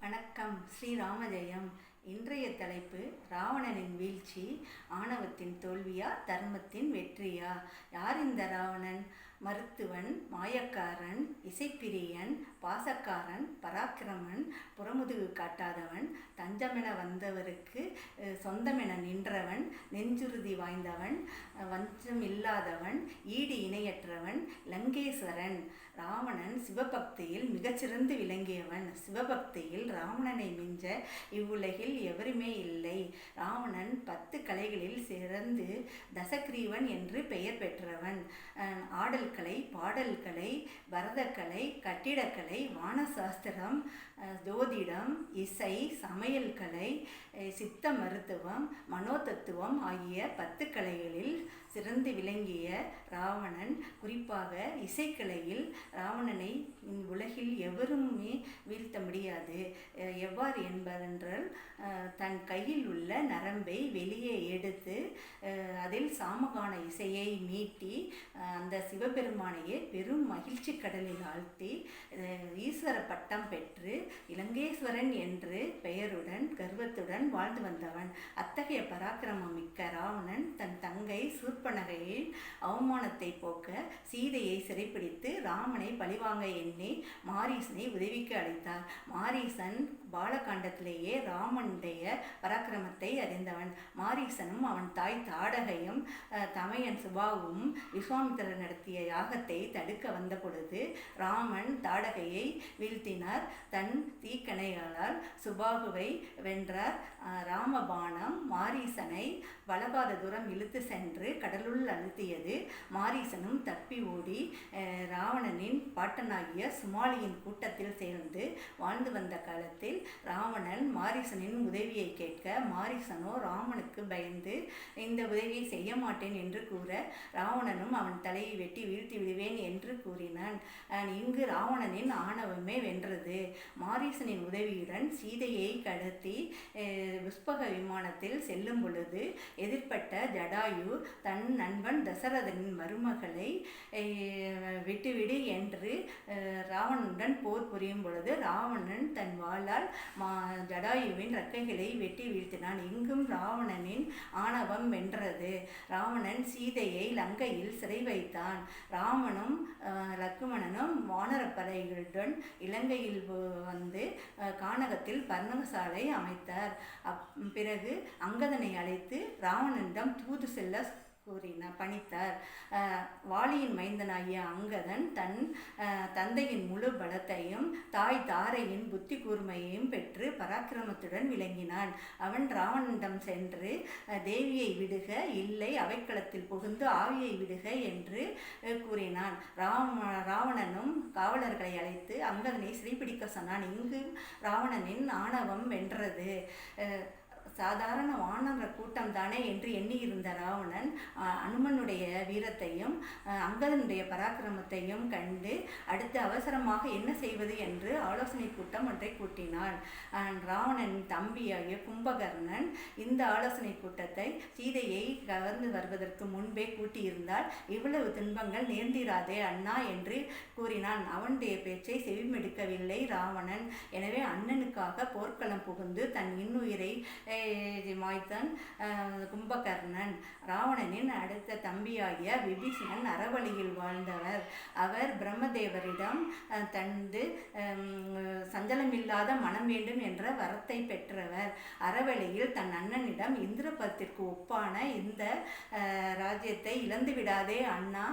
வணக்கம். ஸ்ரீராமஜெயம் இன்றைய தலைப்பு ராவணனின் வீழ்ச்சி ஆணவத்தின் தோல்வியா தர்மத்தின் வெற்றியா? யார் இந்த ராவணன்? மருத்துவன் மாயக்காரன் இசைப்பிரியன் பாசக்காரன் பராக்கிரமன் புறமுதுகு காட்டாதவன் தஞ்சமென வந்தவருக்கு சொந்தமென நின்றவன் நெஞ்சுறுதி வாய்ந்தவன் வஞ்சம் இல்லாதவன் ஈடு இணையற்றவன் லங்கேஸ்வரன் ராவணன் சிவபக்தியில் மிகச்சிறந்து விளங்கியவன். சிவபக்தியில் ராவணனை மிஞ்ச இவ்வுலகில் எவருமே இல்லை. ராவணன் பத்து கலைகளில் சிறந்து தசக்ரீவன் என்று பெயர் பெற்றவன். ஆடல் கலை பாடல்களை பரதக்கலை கட்டிடக்கலை வானசாஸ்திரம் ஜோதிடம் இசை சமையல்கலை சித்த மருத்துவம் மனோதத்துவம் ஆகிய பத்து கலைகளில் சிறந்து விளங்கிய ராவணன் குறிப்பாக இசைக்கலையில் ராவணனை உலகில் எவருமே வீழ்த்த முடியாது. எவ்வாறு என்பதென்றால் தன் கையில் உள்ள நரம்பை வெளியே எடுத்து அதில் சாமகான இசையை மீட்டி அந்த அந்த சிவபெருமானையே பெரும் மகிழ்ச்சி கடலில் ஆழ்த்தி ஈஸ்வர பட்டம் பெற்று இலங்கேஸ்வரன் என்று பெயருடன் கர்வத்துடன் வாழ்ந்து வந்தவன். அத்தகைய பராக்கிரமம் மிக்க ராவணன் தன் தங்கை சூர்பனகையின் அவமானத்தை போக்க சீதையை சிறைப்பிடித்து ராமனை பழிவாங்க எண்ணி மாரீசனை உதவிக்கு அழைத்தார். மாரீசன் பாலகாண்டத்திலேயே ராமனுடைய பராக்கிரமத்தை அறிந்தவன். மாரீசனும் அவன் தாய் தாடகையும் தமையன் சுபாவும் விஸ்வாமித்திரர் நடத்திய யாகத்தை தடுக்க வந்த பொழுது ராமன் தாடகையை வீழ்த்தினார். தன் தீக்கணைகளால் சுபாகுவை வென்றார் ராமபானம் மாரீசனை வலபாத தூரம் இழுத்து சென்று கடலுள் அழுத்தியது. மாரீசனும் தப்பி ஓடி ராவணனின் பாட்டனாகிய சுமாலியின் கூட்டத்தில் சேர்ந்து வாழ்ந்து வந்த காலத்தில் ராவணன் மாரீசனின் உதவியை கேட்க மாரீசனோ ராமனுக்கு பயந்து இந்த உதவியை செய்ய மாட்டேன் என்று கூற ராவணனும் அவன் தலையை வெட்டி வீழ்த்தி விடுவேன் என்று கூறினான். இங்கு ராவணனின் ஆணவமே வென்றது. மாரீசனின் உதவியுடன் சீதையை கடத்தி புஷ்பக விமானத்தில் செல்லும் பொழுது எதிர்ப்பட்ட ஜடாயு தன் நண்பன் தசரதனின் மருமகளை விட்டுவிடு என்று ராவணனுடன் போர் புரியும் பொழுது ராவணன் தன் வாளால் மா ஜடாயுவின் ரெக்கைகளை வெட்டி வீழ்த்தினான். இங்கும் ராவணனின் ஆணவம் வென்றது. ராவணன் சீதையை லங்கையில் சிறை வைத்தான். ராமனும் லக்குமணனும் வானரப்படைகளுடன் இலங்கையில் வந்து கானகத்தில் பர்ணகசாலை அமைத்தார். அப் பிறகு அங்கதனை அழைத்து ராவணனிடம் தூது செல்ல கூறினார் பணித்தார். வாலியின் மைந்தனாகிய அங்கதன் தன் தந்தையின் முழு பலத்தையும் தாய் தாரையின் புத்தி கூர்மையையும் பெற்று பராக்கிரமத்துடன் விளங்கினான். அவன் ராவணனிடம் சென்று தேவியை விடுக இல்லை அவைக்களத்தில் புகுந்து ஆவியை விடுக என்று கூறினான். ராம ராவணனும் காவலர்களை அழைத்து அங்கதனை சிறைபிடிக்க சொன்னான். இங்கு ராவணனின் ஆணவம் வென்றது. சாதாரண வானர கூட்டம் தானே என்று எண்ணியிருந்த ராவணன் அனுமனுடைய வீரத்தையும் அங்கதனுடைய பராக்கிரமத்தையும் கண்டு அடுத்து அவசரமாக என்ன செய்வது என்று ஆலோசனை கூட்டம் ஒன்றை கூட்டினான். ராவணன் தம்பியாகிய கும்பகர்ணன் இந்த ஆலோசனை கூட்டத்தை சீதையை கவர்ந்து வருவதற்கு முன்பே கூட்டியிருந்தால் இவ்வளவு துன்பங்கள் நேர்ந்திராதே அண்ணா என்று கூறினான். அவனுடைய பேச்சை செவிமெடுக்கவில்லை ராவணன். எனவே அண்ணனுக்காக போர்க்களம் புகுந்து தன் இன்னுயிரை மாய்த்தான் அஹ், கும்பகர்ணன் ராவணனின் அடுத்த தம்பியாகிய விபீஷணன் அறவழியில் வாழ்ந்தவர். அவர் பிரம்மதேவரிடம் தந்து சஞ்சலமில்லாத மனம் வேண்டும் என்ற வரத்தை பெற்றவர். அறவழியில் தன் அண்ணனிடம் இந்திரபத்திற்கு ஒப்பான இந்த ராஜ்யத்தை இழந்து விடாதே அண்ணா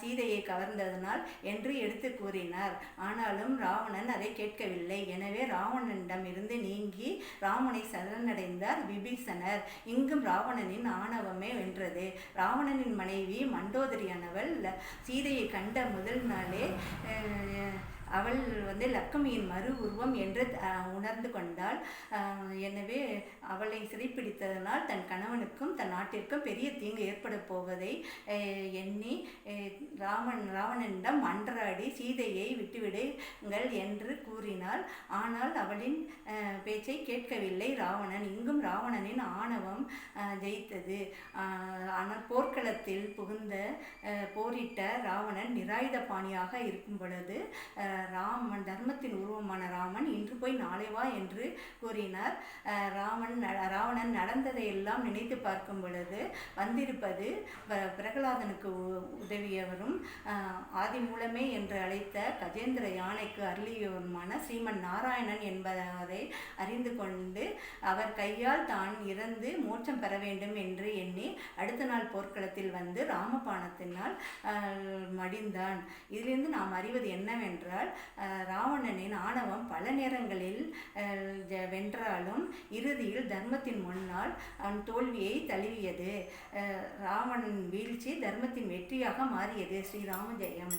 சீதையை கவர்ந்ததனால் என்று எடுத்து கூறினார். ஆனாலும் ராவணன் அதை கேட்கவில்லை. எனவே ராவணனிடம் இருந்து நீங்கி ராமனை சரணடைந்தார். விபீஷணர். இங்கும் ராவணனின் ஆணவமே வென்றது. ராவணனின் மனைவி மண்டோதரியானவள் சீதையை கண்ட முதல் நாளே அவள் வந்து லக்ஷ்மியின் மறு உருவம் என்று உணர்ந்து கொண்டாள். எனவே அவளை சிறைப்பிடித்ததனால் தன் கணவனுக்கும் தன் நாட்டிற்கும் பெரிய தீங்கு ஏற்பட போவதை எண்ணி ராவன் ராவணனிடம் மன்றாடி சீதையை விட்டுவிடுங்கள் என்று கூறினாள். ஆனால் அவளின் பேச்சை கேட்கவில்லை ராவணன். இங்கு ராவணனின் ஆணவம் ஜெயித்தது. ஆனால் போர்க்களத்தில் புகுந்த போரிட்ட ராவணன் நிராயுத பாணியாக இருக்கும் பொழுது ராமன் தர்மத்தின் உருவமான ராமன் போய் நாளை வா என்று கூறினார். ராமன் ராவணன் நடந்ததை எல்லாம் நினைத்து பார்க்கும் பொழுது வந்திருப்பது பிரகலாதனுக்கு உ- உதவியவரும் ஆதி மூலமே என்று அழைத்த கஜேந்திர யானைக்கு அருளியவருமான ஸ்ரீமன் நாராயணன் என்பதை அறிந்து கொண்டு அவர் கையால் தான் இறந்து மோட்சம் பெற வேண்டும் என்று எண்ணி அடுத்த நாள் போர்க்களத்தில் வந்து ராமபாணத்தினால் மடிந்தான். இதிலிருந்து நாம் அறிவது என்னவென்றால் ராவணனின் ஆணவம் பல நேரங்களில் அஹ், வென்றாலும் இறுதியில் தர்மத்தின் முன்னால் அவன் தோல்வியை தழுவியது. ராவணன் வீழ்ச்சி தர்மத்தின் வெற்றியாக மாறியது. ஸ்ரீராம ஜெயம்